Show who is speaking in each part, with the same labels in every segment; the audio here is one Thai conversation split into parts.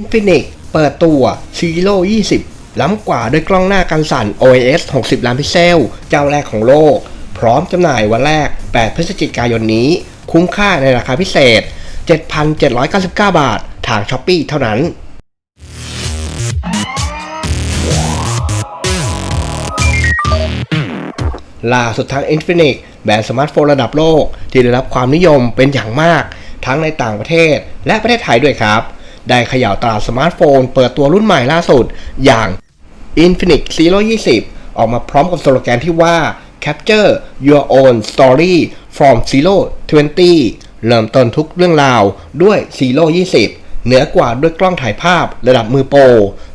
Speaker 1: Infinix เปิดตัว Zero 20 ล้ำกว่าด้วยกล้องหน้ากันสั่น OIS 60 ล้านพิกเซล เจ้าแรกของโลก พร้อมจำหน่ายวันแรก 8 พฤศจิกายนนี้ คุ้มค่าในราคาพิเศษ 7,799 บาท ทาง s h อ p e e เท่านั้นล่าสุดทาง Infinix แบรนด์สมาร์ทโฟนระดับโลก ที่ได้รับความนิยมเป็นอย่างมาก ทั้งในต่างประเทศและประเทศไทยด้วยครับ ได้เขย่าตลาดสมาร์ทโฟน เปิดตัวรุ่นใหม่ล่าสุด อย่าง Infinix Zero 20 ออกมาพร้อมกับสโลแกนที่ว่า Capture Your Own Story from Zero 20 เริ่มต้นทุกเรื่องราวด้วย Zero 20เหนือกว่าด้วยกล้องถ่ายภาพระดับมือโปร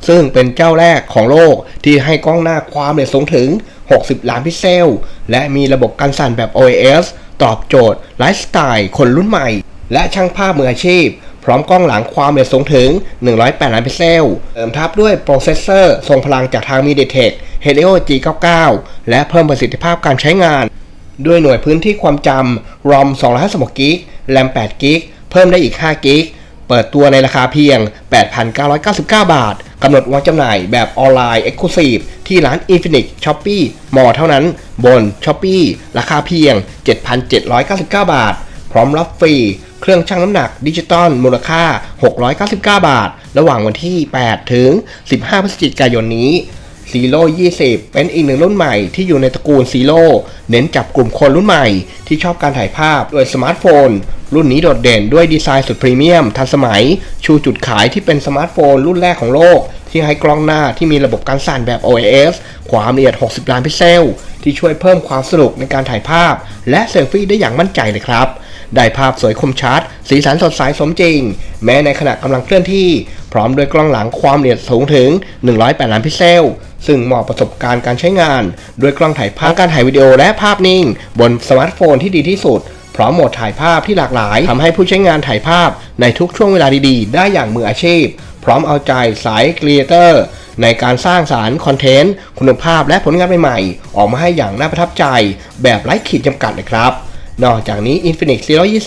Speaker 1: ซึ่งเป็นเจ้าแรกของโลกที่ให้กล้องหน้าความเร็วสูงถึง 60 ล้านพิกเซล และมีระบบการสั่นแบบ OIS ตอบโจทย์ไลฟ์สไตล์คนรุ่นใหม่ และช่างภาพมืออาชีพ พร้อมกล้องหลังความเร็วสูงถึง 108 ล้านพิกเซลเสริมทับด้วยโปรเซสเซอร์ ทรงพลังจากทาง MediaTek Helio G99 และเพิ่มประสิทธิภาพการใช้งาน ด้วยหน่วยพื้นที่ความจำ ROM 256กิก RAM 8กิกเพิ่มได้อีก5กิกเปิดตัวในราคาเพียง 8,999 บาท กำหนดวางจำหน่ายแบบออนไลน์ Exclusive ที่ร้าน Infinix Shopee Mall เท่านั้น บน Shopee ราคาเพียง 7,799 บาท พร้อมรับฟรีเครื่องชั่งน้ำหนักดิจิตอลมูลค่า 699 บาท ระหว่างวันที่ 8 ถึง 15 พฤศจิกายนนี้ซีโร่20 เป็นอีกหนึ่งรุ่นใหม่ที่อยู่ในตระกูลซีโร่เน้นจับกลุ่มคนรุ่นใหม่ที่ชอบการถ่ายภาพด้วยสมาร์ทโฟน รุ่นนี้โดดเด่นด้วยดีไซน์สุดพรีเมียม ทันสมัย ชูจุดขายที่เป็นสมาร์ทโฟนรุ่นแรกของโลก ที่ให้กล้องหน้าที่มีระบบการสั่นแบบ OIS ความละเอียด 60 ล้านพิกเซล ที่ช่วยเพิ่มความสนุกในการถ่ายภาพ และเซลฟี่ได้อย่างมั่นใจเลยครับ ได้ภาพสวยคมชัด สีสันสดใสสมจริง แม้ในขณะกำลังเคลื่อนที่ พร้อมด้วยกล้องหลังความละเอียดสูงถึง 108 ล้านพิกเซล ซึ่งเหมาะประสบการณ์การใช้งาน ด้วยกล้องถ่ายภาพการถ่ายวิดีโอและภาพนิ่ง บนสมาร์ทโฟนที่ดีที่สุดพร้อมโหมดถ่ายภาพที่หลากหลายทำให้ผู้ใช้งานถ่ายภาพในทุกช่วงเวลาดีๆ ได้อย่างมืออาชีพ พร้อมเอาใจสายครีเอเตอร์ในการสร้างสารคอนเทนต์ คุณภาพและผลงานใหม่ๆ ออกมาให้อย่างน่าประทับใจ แบบไร้ขีดจำกัดเลยครับ นอกจากนี้ Infinix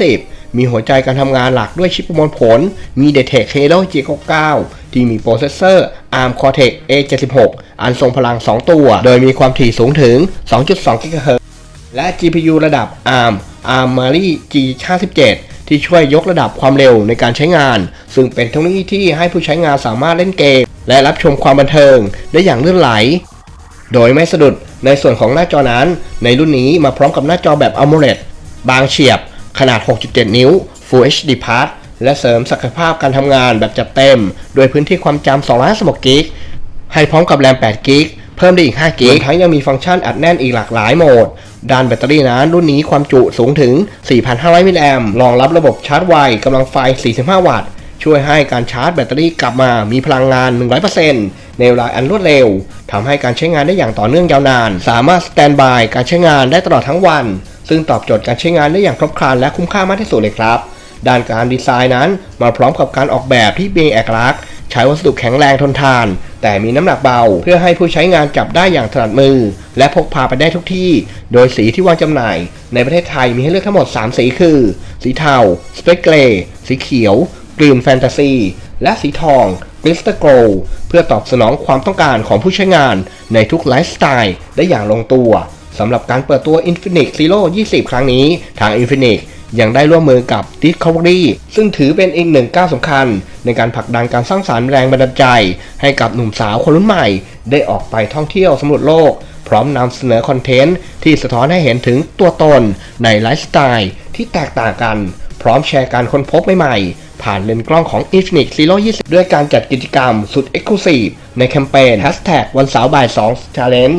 Speaker 1: 420 มีหัวใจการทำงานหลักด้วยชิปประมวลผล มี d e t e c Helio G99 ที่มีโปรเซสเซอร์ ARM Cortex A76 อันทรงพลัง 2 ตัว โดยมีความถี่สูงถึง 2.2 GHz และ GPU ระดับ ARM Armoury G57 ที่ช่วยยกระดับความเร็วในการใช้งาน ซึ่งเป็นเทคโนโลยีที่ให้ผู้ใช้งานสามารถเล่นเกม และรับชมความบันเทิงได้อย่างลื่นไหล โดยไม่สะดุดในส่วนของหน้าจอนั้น ในรุ่นนี้มาพร้อมกับหน้าจอแบบ AMOLED บางเฉียบ ขนาด 6.7 นิ้ว Full HD Plus และเสริมศักยภาพการทำงานแบบจัดเต็ม โดยพื้นที่ความจำ256กิกให้พร้อมกับแรม8กิกเพิ่มได้อีก5กิกทั้งยังมีฟังก์ชันอัดแน่นอีกหลากหลายโหมด ด้านแบตเตอรี่นั้นรุ่นนี้ความจุสูงถึง 4,500 มิลลิแอมรองรับระบบชาร์จไวกำลังไฟ 45 วัตต์ ช่วยให้การชาร์จแบตเตอรี่กลับมามีพลังงาน 100%ในเวลาอันรวดเร็ว ทำให้การใช้งานได้อย่างต่อเนื่องยาวนาน สามารถสแตนบายการใช้งานได้ตลอดทั้งวัน ซึ่งตอบโจทย์การใช้งานได้อย่างครบครันและคุ้มค่ามากที่สุดเลยครับ ด้านการดีไซน์นั้นมาพร้อมกับการออกแบบที่มีเอกลักษณ์ ใช้วัสดุแข็งแรงทนทาน แต่มีน้ำหนักเบา เพื่อให้ผู้ใช้งานจับได้อย่างถนัดมือ และพกพาไปได้ทุกที่ โดยสีที่วางจำหน่าย ในประเทศไทยมีให้เลือกทั้งหมด 3 สีคือ สีเทาสเปกเกรสีเขียวกรีนแฟนตาซีและสีทองกริสต์โกลเพื่อตอบสนองความต้องการของผู้ใช้งานในทุกไลฟ์สไตล์ได้อย่างลงตัว สำหรับการเปิดตัว Infinix Zero 20 ครั้งนี้ ทาง Infinix ยังได้ร่วมมือกับ Discovery ซึ่งถือเป็นอีกหนึ่งก้าวสำคัญ ในการผลักดันการสร้างสารรค์แรงบันดาลใจ ให้กับหนุ่มสาวคนรุ่นใหม่ ได้ออกไปท่องเที่ยวสำรวจโลก พร้อมนำเสนอคอนเทนต์ที่สะท้อนให้เห็นถึงตัวตนในไลฟ์สไตล์ที่แตกต่างกัน พร้อมแชร์การค้นพบใหม่ๆ ผ่านเลนส์กล้องของ Infinix Zero 20 ด้วยการจัดกิจกรรมสุด Exclusive ในแคมเปญ Hashtag วันเสาร์บ่าย2 Challenge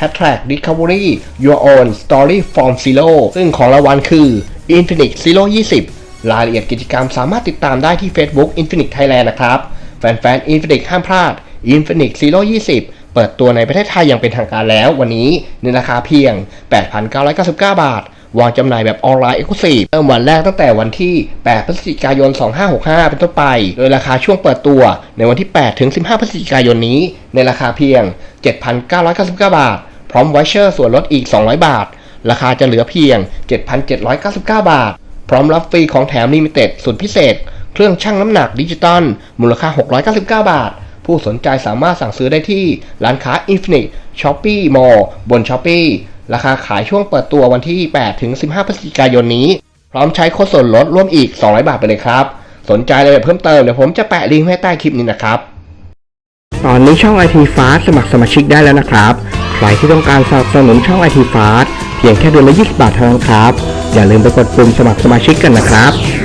Speaker 1: Hashtag Discovery Your Own Story from Zero ซึ่งของรางวัลคือ Infinix Zero 20 รายละเอียดกิจกรรมสามารถติดตามได้ที่ Facebook Infinix Thailand นะครับ แฟนๆ Infinix ห้ามพลาด Infinix Zero 20 เปิดตัวในประเทศไทยอย่างเป็นทางการแล้ววันนี้ในราคาเพียง 8,999 บาท วางจำหน่ายแบบออนไลน์ Exclusive เริ่มวันแรกตั้งแต่วันที่ 8 พฤศจิกายน 2565 เป็นต้นไป โดยราคาช่วงเปิดตัวในวันที่ 8 ถึง 15 พฤศจิกายนนี้ ในราคาเพียง 7,999 บาท พร้อมไวเชอร์ส่วนลดอีก 200 บาท ราคาจะเหลือเพียง 7,799 บาท พร้อมรับฟรีของแถมลิมิเต็ดสุดพิเศษ เครื่องชั่งน้ำหนักดิจิตอลมูลค่า 699 บาทผู้สนใจสามารถสั่งซื้อได้ที่ร้านค้า Infinite Shopee Mall บน Shopee ราคาขายช่วงเปิดตัววันที่ 8 ถึง 15 พฤศจิกายนนี้ พร้อมใช้โค้ดส่วนลดร่วมอีก 200 บาทไปเลยครับ สนใจรายละเอียดเพิ่มเติมเดี๋ยวผมจะแปะลิงก์ไว้ใต้คลิปนี้นะครับ ตอนนี้ช่อง IT Fast สมัครสมาชิกได้แล้วนะครับ ใครที่ต้องการสนับสนุนช่อง IT Fast เพียงแค่เดือนละ 20 บาทเท่านั้นครับ อย่าลืมไปกดปุ่มสมัครสมาชิกกันนะครับ